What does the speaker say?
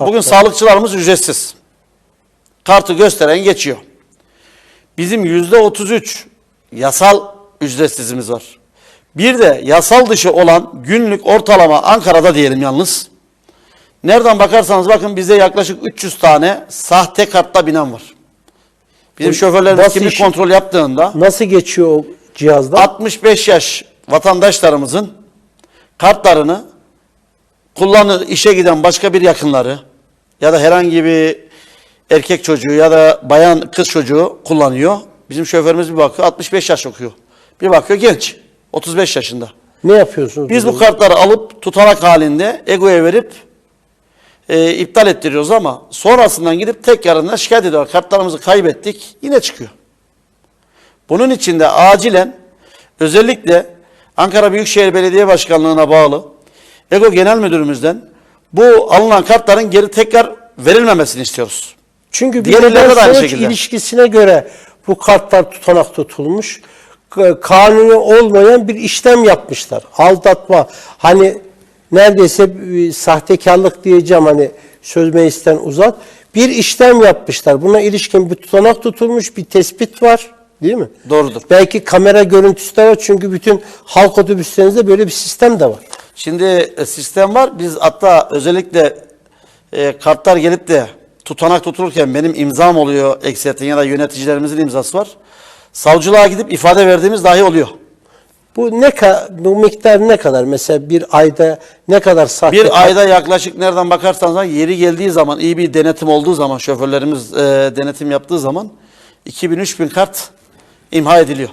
Bugün sağlıkçılarımız ücretsiz. Kartı gösteren geçiyor. Bizim yüzde 33 yasal ücretsizimiz var. Bir de yasal dışı olan günlük ortalama Ankara'da diyelim yalnız. Nereden bakarsanız bakın bizde yaklaşık 300 tane sahte kartla binen var. Bizim Bu şoförlerimiz nasıl kimlik iş- kontrol yaptığında Nasıl geçiyor o cihazdan? 65 yaş vatandaşlarımızın kartlarını kullanır işe giden başka bir yakınları ya da herhangi bir erkek çocuğu ya da bayan kız çocuğu kullanıyor. Bizim şoförümüz bir bakıyor 65 yaş okuyor. Bir bakıyor genç 35 yaşında. Ne yapıyorsunuz? Biz bu kartları alıp tutanak halinde EGO'ya verip e, iptal ettiriyoruz ama sonrasından gidip tek yarından şikayet ediyorlar. Kartlarımızı kaybettik yine çıkıyor. Bunun için de acilen özellikle Ankara Büyükşehir Belediye Başkanlığı'na bağlı EGO Genel Müdürümüzden bu alınan kartların geri tekrar verilmemesini istiyoruz. Çünkü bir Diğer illerde neden de aynı şekilde. ilişkisine göre bu kartlar tutanak tutulmuş. Kanuni olmayan bir işlem yapmışlar. Aldatma. Hani neredeyse sahtekarlık diyeceğim hani söz meclisten uzat. Bir işlem yapmışlar. Buna ilişkin bir tutanak tutulmuş, bir tespit var. Değil mi? Doğrudur. Belki kamera görüntüsü de var çünkü bütün halk otobüslerinizde böyle bir sistem de var. Şimdi e, sistem var. Biz hatta özellikle e, kartlar gelip de tutanak tutulurken benim imzam oluyor ekseriyetin ya da yöneticilerimizin imzası var. Savcılığa gidip ifade verdiğimiz dahi oluyor. Bu ne ka- bu miktar ne kadar? Mesela bir ayda ne kadar sahte Bir ayda yaklaşık nereden bakarsanız yeri geldiği zaman iyi bir denetim olduğu zaman şoförlerimiz e, denetim yaptığı zaman 2000-3000 kart imha ediliyor.